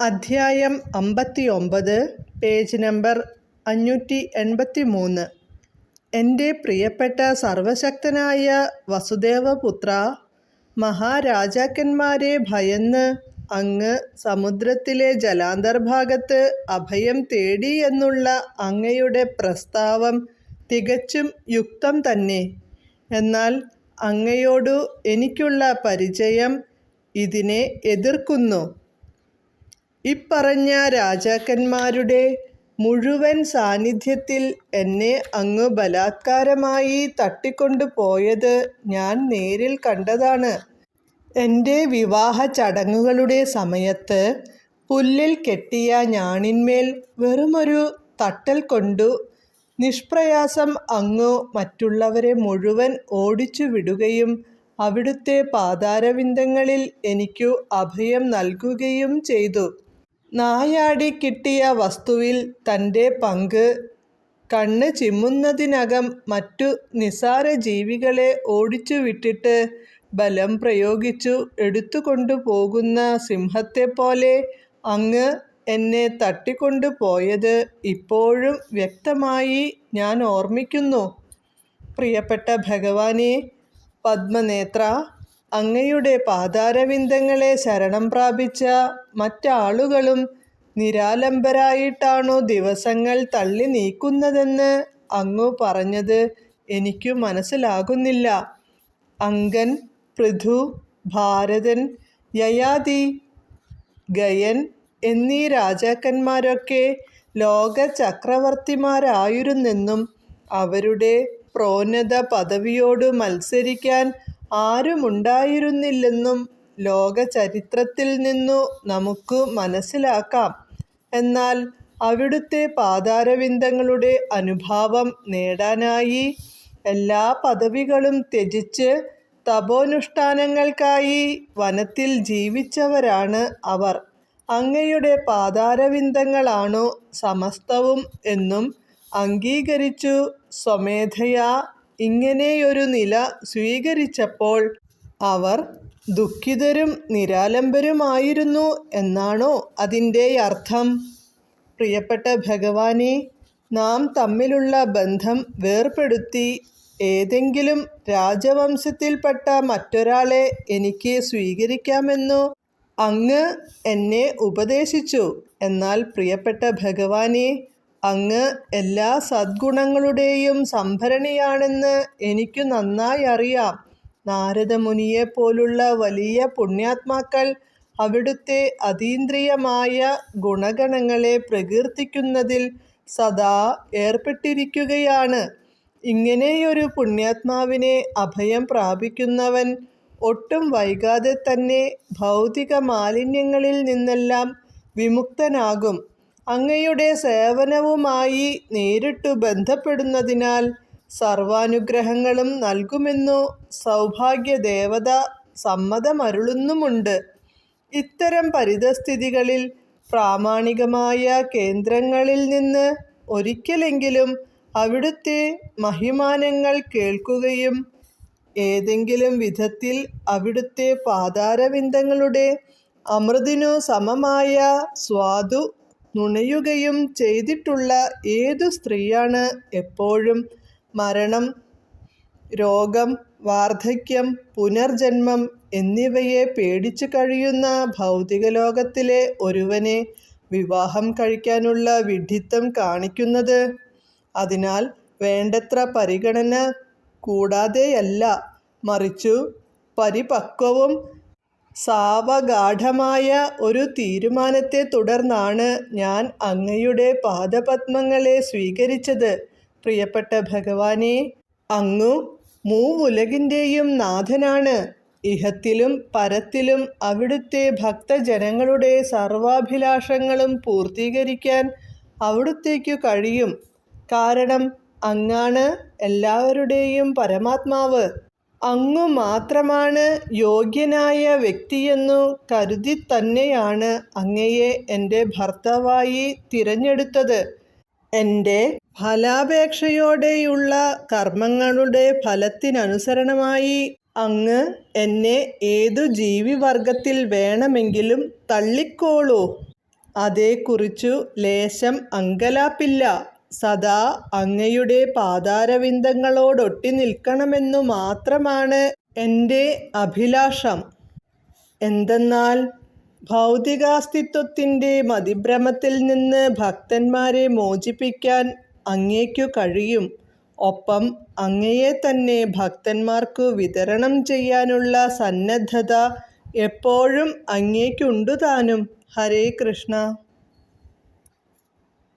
അധ്യായം അമ്പത്തി ഒമ്പത് പേജ് നമ്പർ അഞ്ഞൂറ്റി എൺപത്തി മൂന്ന് എന്റെ പ്രിയപ്പെട്ട സർവശക്തനായ വസുദേവപുത്ര മഹാരാജാക്കന്മാരെ ഭയന്ന് അങ്ങ് സമുദ്രത്തിലെ ജലാന്തർഭാഗത്ത് അഭയം തേടി എന്നുള്ള അങ്ങയുടെ പ്രസ്താവം തികച്ചും യുക്തം തന്നെ. എന്നാൽ അങ്ങയോടു എനിക്കുള്ള പരിചയം ഇതിനെ എതിർക്കുന്നു. ഇപ്പറഞ്ഞ രാജാക്കന്മാരുടെ മുഴുവൻ സാന്നിധ്യത്തിൽ എന്നെ അങ്ങ് ബലാത്കാരമായി തട്ടിക്കൊണ്ടു പോയത് ഞാൻ നേരിൽ കണ്ടതാണ്. എന്റെ വിവാഹ ചടങ്ങുകളുടെ സമയത്ത് പുല്ലിൽ കെട്ടിയ ഞാണിന്മേൽ വെറുമൊരു തട്ടൽ കൊണ്ടു നിഷ്പ്രയാസം അങ്ങു മറ്റുള്ളവരെ മുഴുവൻ ഓടിച്ചു വിടുകയും അവിടുത്തെ പാതാരവിന്ദങ്ങളിൽ എനിക്കു അഭയം നൽകുകയും ചെയ്തു. നായാടി കിട്ടിയ വസ്തുവിൽ തന്റെ പങ്ക്. കണ്ണ് ചിമ്മുന്നതിനകം മറ്റു നിസാര ജീവികളെ ഓടിച്ചു വിട്ടിട്ട് ബലം പ്രയോഗിച്ചു എടുത്തുകൊണ്ടു പോകുന്ന സിംഹത്തെപ്പോലെ അങ്ങ് എന്നെ തട്ടിക്കൊണ്ടു പോയത് ഇപ്പോഴും വ്യക്തമായി ഞാൻ ഓർമ്മിക്കുന്നു. പ്രിയപ്പെട്ട ഭഗവാനെ പത്മനേത്ര അങ്ങയുടെ പാതാരവിന്ദങ്ങളെ ശരണം പ്രാപിച്ച മറ്റാളുകളും നിരാലംബരായിട്ടാണോ ദിവസങ്ങൾ തള്ളി നീക്കുന്നതെന്ന് അങ്ങു പറഞ്ഞത് എനിക്കു മനസ്സിലാകുന്നില്ല. അങ്കൻ പൃഥു ഭാരതൻ യയാതി ഗയൻ എന്നീ രാജാക്കന്മാരൊക്കെ ലോക ചക്രവർത്തിമാരായിരുന്നെന്നും അവരുടെ പ്രോന്നത പദവിയോട് മത്സരിക്കാൻ ആരുമുണ്ടായിരുന്നില്ലെന്നും ലോക ചരിത്രത്തിൽ നിന്നു നമുക്ക് മനസ്സിലാക്കാം. എന്നാൽ അവിടുത്തെ പാതാരവിന്ദങ്ങളുടെ അനുഭാവം നേടാനായി എല്ലാ പദവികളും ത്യജിച്ച് തപോനുഷ്ഠാനങ്ങൾക്കായി വനത്തിൽ ജീവിച്ചവരാണ് അവർ. അങ്ങയുടെ പാതാരവിന്ദങ്ങളാണോ സമസ്തവും എന്നും അംഗീകരിച്ചു സ്വമേധയാ ഇങ്ങനെയൊരു നില സ്വീകരിച്ചപ്പോൾ അവർ ദുഃഖിതരും നിരാലംബരുമായിരുന്നു എന്നാണോ അതിന്റെ അർത്ഥം? പ്രിയപ്പെട്ട ഭഗവാനെ നാം തമ്മിലുള്ള ബന്ധം വേർപെടുത്തി ഏതെങ്കിലും രാജവംശത്തിൽപ്പെട്ട മറ്റൊരാളെ എനിക്ക് സ്വീകരിക്കാമെന്നു അങ്ങ് എന്നെ ഉപദേശിച്ചു. എന്നാൽ പ്രിയപ്പെട്ട ഭഗവാനെ അങ്ങ് എല്ലാ സദ്ഗുണങ്ങളുടെയും സംഭരണിയാണെന്ന് എനിക്കു നന്നായി അറിയാം. നാരദമുനിയെപ്പോലുള്ള വലിയ പുണ്യാത്മാക്കൾ അവിടുത്തെ അതീന്ദ്രിയമായ ഗുണഗണങ്ങളെ പ്രകീർത്തിക്കുന്നതിൽ സദാ ഏർപ്പെട്ടിരിക്കുകയാണ്. ഇങ്ങനെയൊരു പുണ്യാത്മാവിനെ അഭയം പ്രാപിക്കുന്നവൻ ഒട്ടും വൈകാതെ തന്നെ ഭൗതിക മാലിന്യങ്ങളിൽ നിന്നെല്ലാം വിമുക്തനാകും. അങ്ങയുടെ സേവനവുമായി നേരിട്ടു ബന്ധപ്പെടുന്നതിനാൽ സർവാനുഗ്രഹങ്ങളും നൽകുമെന്നു സൗഭാഗ്യദേവത സമ്മതമരുളുന്നുമുണ്ട്. ഇത്തരം പരിതസ്ഥിതികളിൽ പ്രാമാണികമായ കേന്ദ്രങ്ങളിൽ നിന്ന് ഒരിക്കലെങ്കിലും അവിടുത്തെ മഹിമാനങ്ങൾ കേൾക്കുകയും ഏതെങ്കിലും വിധത്തിൽ അവിടുത്തെ പാതാരവിന്ദങ്ങളുടെ അമൃതിനു സമമായ സ്വാദു നുണയുകയും ചെയ്തിട്ടുള്ള ഏതു സ്ത്രീയാണ് എപ്പോഴും മരണം രോഗം വാർദ്ധക്യം പുനർജന്മം എന്നിവയെ പേടിച്ചു കഴിയുന്ന ഭൗതിക ലോകത്തിലെ ഒരുവനെ വിവാഹം കഴിക്കാനുള്ള വിഡ്ഢിത്തം കാണിക്കുന്നത്. അതിനാൽ വേണ്ടത്ര പരിഗണന കൂടാതെയല്ല മറിച്ചു പരിപക്വവും സാവഗാഢമായ ഒരു തീരുമാനത്തെ തുടർന്നാണ് ഞാൻ അങ്ങയുടെ പാദപത്മങ്ങളെ സ്വീകരിച്ചത്. പ്രിയപ്പെട്ട ഭഗവാനെ അങ്ങു മൂവുലകിന്റെയും നാഥനാണ്. ഇഹത്തിലും പരത്തിലും അവിടുത്തെ ഭക്തജനങ്ങളുടെ സർവാഭിലാഷങ്ങളും പൂർത്തീകരിക്കാൻ അവിടുത്തേക്കു കഴിയും. കാരണം അങ്ങാണ് എല്ലാവരുടെയും പരമാത്മാവ്. അങ്ങു മാത്രമാണ് യോഗ്യനായ വ്യക്തിയെന്നു കരുതി തന്നെയാണ് അങ്ങയെ എന്റെ ഭർത്താവായി തിരഞ്ഞെടുത്തത്. എന്റെ ഫലാപേക്ഷയോടെയുള്ള കർമ്മങ്ങളുടെ ഫലത്തിനനുസരണമായി അങ്ങ് എന്നെ ഏതു ജീവിവർഗത്തിൽ വേണമെങ്കിലും തള്ളിക്കോളൂ. അതേക്കുറിച്ചു ലേശം അങ്കലാപ്പില്ല. സദാ അങ്ങയുടെ പാതാരവിന്ദങ്ങളോടൊട്ടി നിൽക്കണമെന്നു മാത്രമാണ് എന്റെ അഭിലാഷം. എന്തെന്നാൽ ഭൗതികാസ്തിത്വത്തിന്റെ മതിഭ്രമത്തിൽ നിന്ന് ഭക്തന്മാരെ മോചിപ്പിക്കാൻ അങ്ങേക്കു കഴിയും. ഒപ്പം അങ്ങയെ തന്നെ ഭക്തന്മാർക്കു വിതരണം ചെയ്യാനുള്ള സന്നദ്ധത എപ്പോഴും അങ്ങേക്കുണ്ടു താനും ഹരേ കൃഷ്ണ.